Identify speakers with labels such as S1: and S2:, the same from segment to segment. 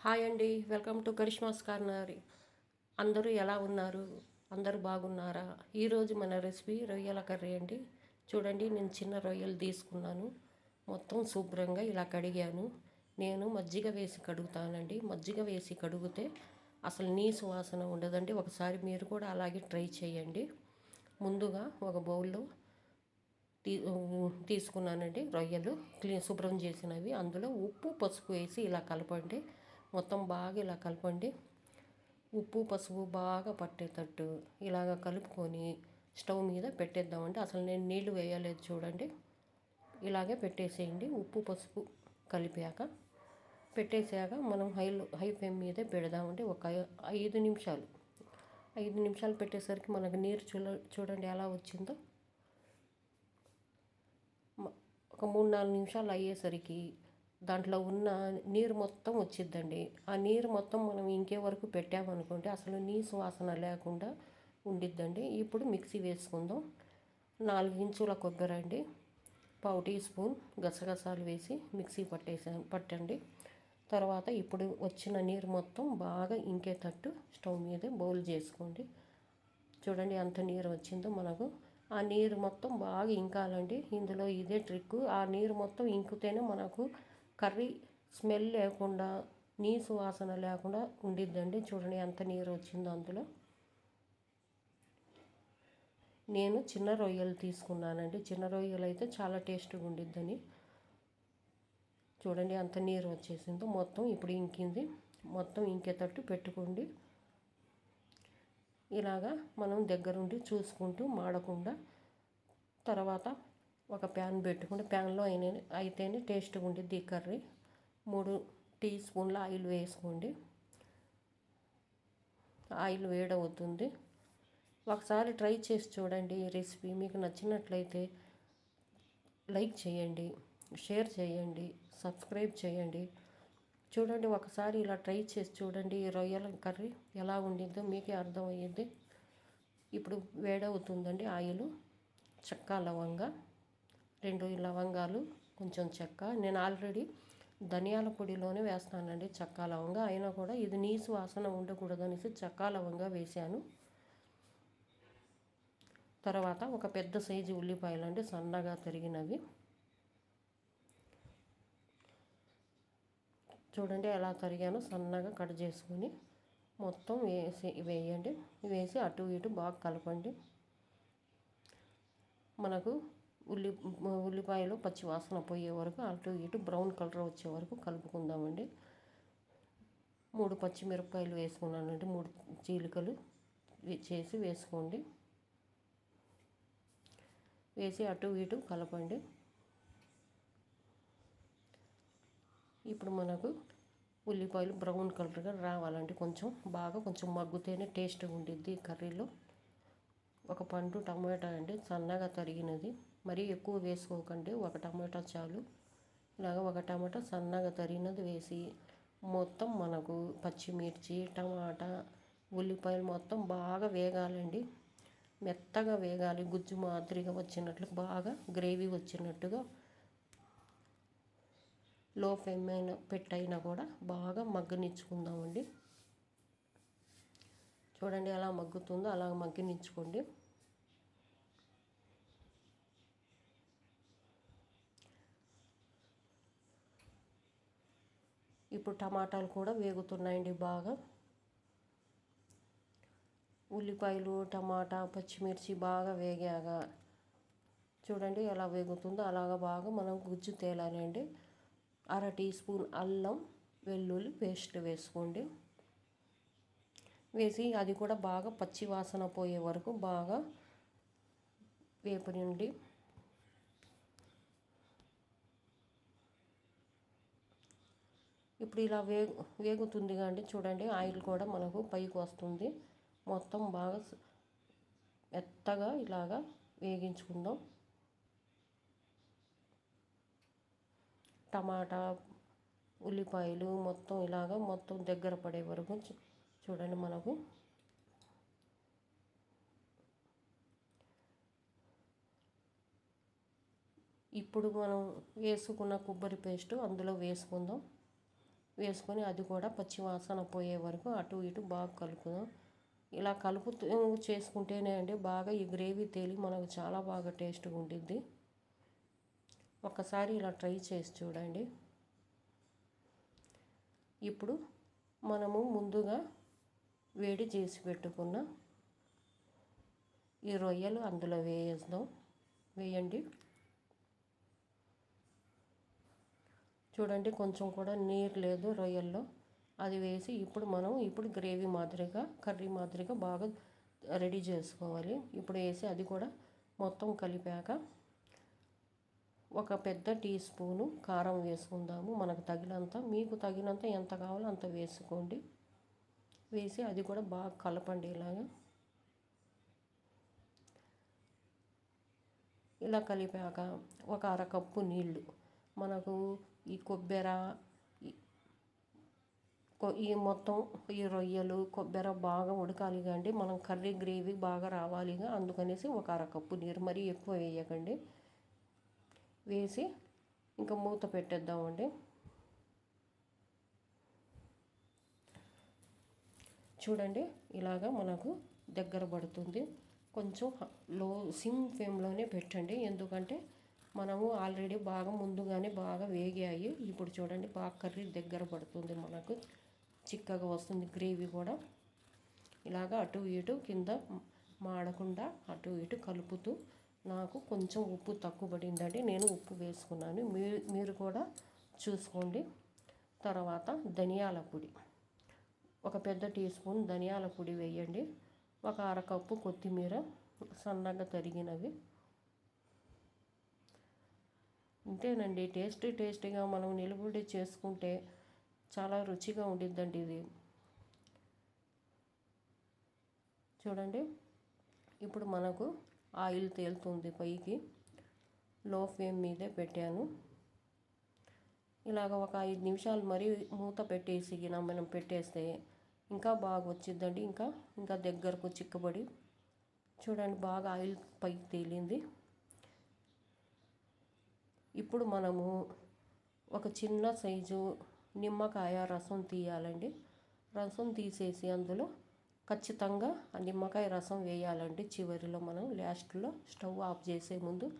S1: Hi అండి welcome to Karishma's corner. అందరూ ఎలా ఉన్నారు? అందరూ బాగున్నారా? ఈరోజు మన రెసిపీ రొయ్యల కర్రీ అండి. చూడండి నేను చిన్న రొయ్యలు తీసుకున్నాను. మొత్తం శుభ్రంగా ఇలా కడిగాను. నేను మజ్జిగ వేసి కడుగుతానండి. మజ్జిగ వేసి కడిగితే అసలు నీసు వాసన ఉండదండి. ఒకసారి మీరు కూడా అలాగే ట్రై చేయండి. ముందుగా ఒక బౌల్లో తీ తీసుకున్నానండి రొయ్యలు. క్లీన్ శుభ్రం చేసినవి. అందులో ఉప్పు పసుపు వేసి ఇలా కలపండి. మొత్తం బాగా ఇలా కలపండి. ఉప్పు పసుపు బాగా పట్టేటట్టు ఇలాగ కలుపుకొని స్టవ్ మీద పెట్టేద్దామండి. అసలు నేను నీళ్ళు వేయలేదు చూడండి. ఇలాగే పెట్టేసేయండి. ఉప్పు పసుపు కలిపాక పెట్టేసాక మనం హై హై ఫ్లేమ్ మీదే పెడదామండి. ఒక ఐదు నిమిషాలు. ఐదు నిమిషాలు పెట్టేసరికి మనకు నీరు చూడ చూడండి ఎలా వచ్చిందో. ఒక మూడు నాలుగు నిమిషాలు అయ్యేసరికి దాంట్లో ఉన్న నీరు మొత్తం వచ్చిద్దండి. ఆ నీరు మొత్తం మనం ఇంకే వరకు పెట్టామనుకుంటే అసలు నీ సువాసన లేకుండా ఉండిద్దండి. ఇప్పుడు మిక్సీ వేసుకుందాం. నాలుగు ఇంచుల కొబ్బరి అండి. పావు టీ స్పూన్ గసగసాలు వేసి మిక్సీ పట్టేసా పట్టండి. తర్వాత ఇప్పుడు వచ్చిన నీరు మొత్తం బాగా ఇంకేటట్టు స్టవ్ మీద బౌల్ చేసుకోండి. చూడండి ఎంత నీరు వచ్చిందో మనకు. ఆ నీరు మొత్తం బాగా ఇంకాలండి. ఇందులో ఇదే ట్రిక్ ఆ నీరు మొత్తం ఇంకితేనే మనకు కర్రీ స్మెల్ లేకుండా నీసు వాసన లేకుండా ఉండిద్దండి. చూడండి ఎంత నీరు వచ్చిందో అందులో. నేను చిన్న రొయ్యలు తీసుకున్నానండి. చిన్న రొయ్యలు అయితే చాలా టేస్ట్గా ఉండిద్దని. చూడండి అంత నీరు వచ్చేసిందో. మొత్తం ఇప్పుడు ఇంకింది. మొత్తం ఇంకేటట్టు పెట్టుకోండి. ఇలాగా మనం దగ్గరుండి చూసుకుంటూ మాడకుండా తర్వాత ఒక ప్యాన్ పెట్టుకుంటే ప్యాన్లో అయిన అయితేనే టేస్ట్గా ఉండిద్ది కర్రీ. మూడు టీ స్పూన్ల ఆయిల్ వేసుకోండి. ఆయిల్ వేడవుతుంది. ఒకసారి ట్రై చేసి చూడండి ఈ రెసిపీ. మీకు నచ్చినట్లయితే లైక్ చేయండి షేర్ చేయండి సబ్స్క్రైబ్ చేయండి. చూడండి ఒకసారి ఇలా ట్రై చేసి చూడండి ఈ రొయ్యల కర్రీ ఎలా ఉండిందో మీకే అర్థమయ్యింది ఇప్పుడు వేడవుతుందండి ఆయిల్. చక్కా లవంగా. రెండు లవంగాలు కొంచెం చెక్క. నేను ఆల్రెడీ ధనియాల పొడిలోనే వేస్తానండి చెక్క లవంగా. అయినా కూడా ఇది నీసు వాసన ఉండకూడదనేసి చెక్క లవంగా వేశాను. తర్వాత ఒక పెద్ద సైజు ఉల్లిపాయలు అండి సన్నగా తరిగినవి. చూడండి ఎలా తరిగానో సన్నగా కట్ చేసుకొని మొత్తం వేసి వేయండి. వేసి అటు ఇటు బాగా కలపండి. మనకు ఉల్లి ఉల్లిపాయలు పచ్చి వాసన పోయే వరకు అటు ఇటు బ్రౌన్ కలర్ వచ్చే వరకు కలుపుకుందామండి. మూడు పచ్చిమిరపకాయలు వేసుకున్నానండి. మూడు చీలికలు చేసి వేసుకోండి. వేసి అటు ఇటు కలపండి. ఇప్పుడు మనకు ఉల్లిపాయలు బ్రౌన్ కలర్గా రావాలండి. కొంచెం బాగా కొంచెం మగ్గుతేనే టేస్ట్ ఉండిద్ది కర్రీలో. ఒక పండు టమాటా అండి. సన్నగా తరిగినది. మరీ ఎక్కువ వేసుకోకండి. ఒక టమాటా చాలు. ఇలాగ ఒక టమాటా సన్నగా తరిగినది వేసి మొత్తం మనకు పచ్చిమిర్చి టమాటా ఉల్లిపాయలు మొత్తం బాగా వేగాలండి. మెత్తగా వేగాలి. గుజ్జు మాదిరిగా వచ్చినట్లు బాగా గ్రేవీ వచ్చినట్టుగా లో ఫ్లేమ్ అయినా పెట్టైనా కూడా బాగా మగ్గనిచ్చుకుందామండి. చూడండి ఎలా మగ్గుతుందో అలా మగ్గనిచ్చుకోండి. ఇప్పుడు టమాటాలు కూడా వేగుతున్నాయండి బాగా. ఉల్లిపాయలు టమాటా పచ్చిమిర్చి బాగా వేగాక చూడండి ఎలా వేగుతుందో అలాగా బాగా మనం గుజ్జు తేలాలండి అర టీ స్పూన్ అల్లం వెల్లుల్లి పేస్ట్ వేసుకోండి. వేసి అది కూడా బాగా పచ్చి వాసన పోయే వరకు బాగా వేపనండి. ఇప్పుడు ఇలా వేగు వేగుతుంది కానీ చూడండి ఆయిల్ కూడా మనకు పైకి వస్తుంది. మొత్తం బాగా మెత్తగా ఇలాగా వేగించుకుందాం. టమాటా ఉల్లిపాయలు మొత్తం ఇలాగ మొత్తం దగ్గర పడే వరకు చూడండి మనకు. ఇప్పుడు మనం వేసుకున్న కొబ్బరి పేస్ట్ అందులో వేసుకుందాం. వేసుకొని అది కూడా పచ్చి వాసన పోయే వరకు అటు ఇటు బాగా కలుపుదాం. ఇలా కలుపుతూ చేసుకుంటేనే అండి బాగా ఈ గ్రేవీ తేలి మనకు చాలా బాగా టేస్ట్గా ఉండిద్ది. ఒకసారి ఇలా ట్రై చేసి చూడండి. ఇప్పుడు మనము ముందుగా వేడి చేసి పెట్టుకున్న ఈ రొయ్యలు అందులో వేసేద్దాం. వేయండి. చూడండి కొంచెం కూడా నీరు లేదు రొయ్యల్లో. అది వేసి ఇప్పుడు మనం ఇప్పుడు గ్రేవీ మాదిరిగా కర్రీ మాదిరిగా బాగా రెడీ చేసుకోవాలి. ఇప్పుడు వేసి అది కూడా మొత్తం కలిపాక ఒక పెద్ద టీ స్పూను కారం వేసుకుందాము. మనకు తగినంత మీకు తగినంత ఎంత కావాలో అంత వేసుకోండి. వేసి అది కూడా బాగా కలపండి ఇలాగా. ఇలా కలిపాక ఒక అరకప్పు నీళ్ళు. మనకు ఈ కొబ్బెర ఈ మొత్తం ఈ రొయ్యలు కొబ్బెర బాగా ఉడకాలి కండి. మనం కర్రీ గ్రేవీ బాగా రావాలిగా అందుకనేసి ఒక అరకప్పు నీరు మరీ ఎక్కువ వేయకండి. వేసి ఇంకా మూత పెట్టేద్దామండి. చూడండి ఇలాగా మనకు దగ్గర పడుతుంది. కొంచెం లో సిమ్ ఫ్లేమ్లోనే పెట్టండి. ఎందుకంటే మనము ఆల్రెడీ బాగా ముందుగానే బాగా వేగాయి. ఇప్పుడు చూడండి బాగా కర్రీ దగ్గర పడుతుంది మనకు. చిక్కగా వస్తుంది గ్రేవీ కూడా. ఇలాగ అటు ఇటు కింద మాడకుండా అటు ఇటు కలుపుతూ నాకు కొంచెం ఉప్పు తక్కువ పడిందండి. నేను ఉప్పు వేసుకున్నాను. మీరు మీరు కూడా చూసుకోండి. తర్వాత ధనియాల పొడి. ఒక పెద్ద టీ స్పూన్ ధనియాల పొడి వేయండి. ఒక అరకప్పు కొత్తిమీర సన్నగా తరిగినవి. అంతేనండి టేస్టీ టేస్టీగా మనం నిలబడి చేసుకుంటే చాలా రుచిగా ఉండిద్దండి ఇది. చూడండి. ఇప్పుడు మనకు ఆయిల్ తేలుతుంది పైకి. లో ఫ్లేమ్ మీదే పెట్టాను. ఇలాగ ఒక ఐదు నిమిషాలు మరీ మూత పెట్టేసి మనం పెట్టేస్తే ఇంకా బాగా వచ్చిందండి ఇంకా ఇంకా దగ్గరకు చిక్కబడి చూడండి బాగా ఆయిల్ పైకి తేలింది. ఇప్పుడు మనము ఒక చిన్న సైజు నిమ్మకాయ రసం తీయాలండి. రసం తీసేసి అందులో ఖచ్చితంగా ఆ నిమ్మకాయ రసం వేయాలండి. చివరిలో మనం లాస్ట్లో స్టవ్ ఆఫ్ చేసే ముందు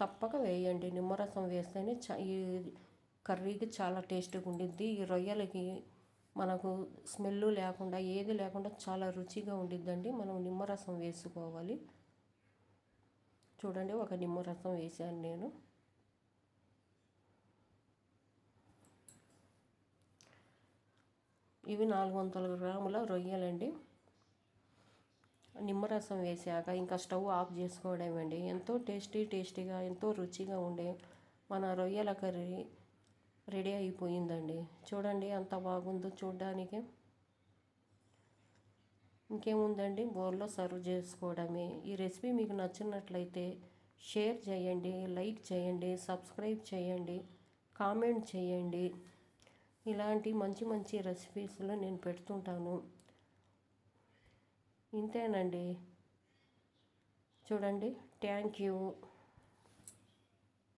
S1: తప్పక వేయండి. నిమ్మరసం వేస్తేనే చ ఈ కర్రీకి చాలా టేస్ట్గా ఉండిద్ది. ఈ రొయ్యలకి మనకు స్మెల్ లేకుండా ఏది లేకుండా చాలా రుచిగా ఉండిద్దండి. మనం నిమ్మరసం వేసుకోవాలి. చూడండి ఒక నిమ్మరసం వేసాను నేను. ఇవి నాలుగు వందల గ్రాముల రొయ్యలండి. నిమ్మరసం వేసాక ఇంకా స్టవ్ ఆఫ్ చేసుకోవడమేండి ఎంతో టేస్టీ టేస్టీగా ఎంతో రుచిగా ఉండే మన రొయ్యల కర్రీ రెడీ అయిపోయిందండి. చూడండి అంత బాగుందో చూడడానికి. ఇంకేముందండి? బోర్లో సర్వ్ చేసుకోవడమే. ఈ రెసిపీ మీకు నచ్చినట్లయితే షేర్ చేయండి లైక్ చేయండి సబ్స్క్రైబ్ చేయండి కామెంట్ చేయండి. ఇలాంటి మంచి మంచి రెసిపీస్లో నేను పెడుతుంటాను. ఇంతేనండి. చూడండి. Thank you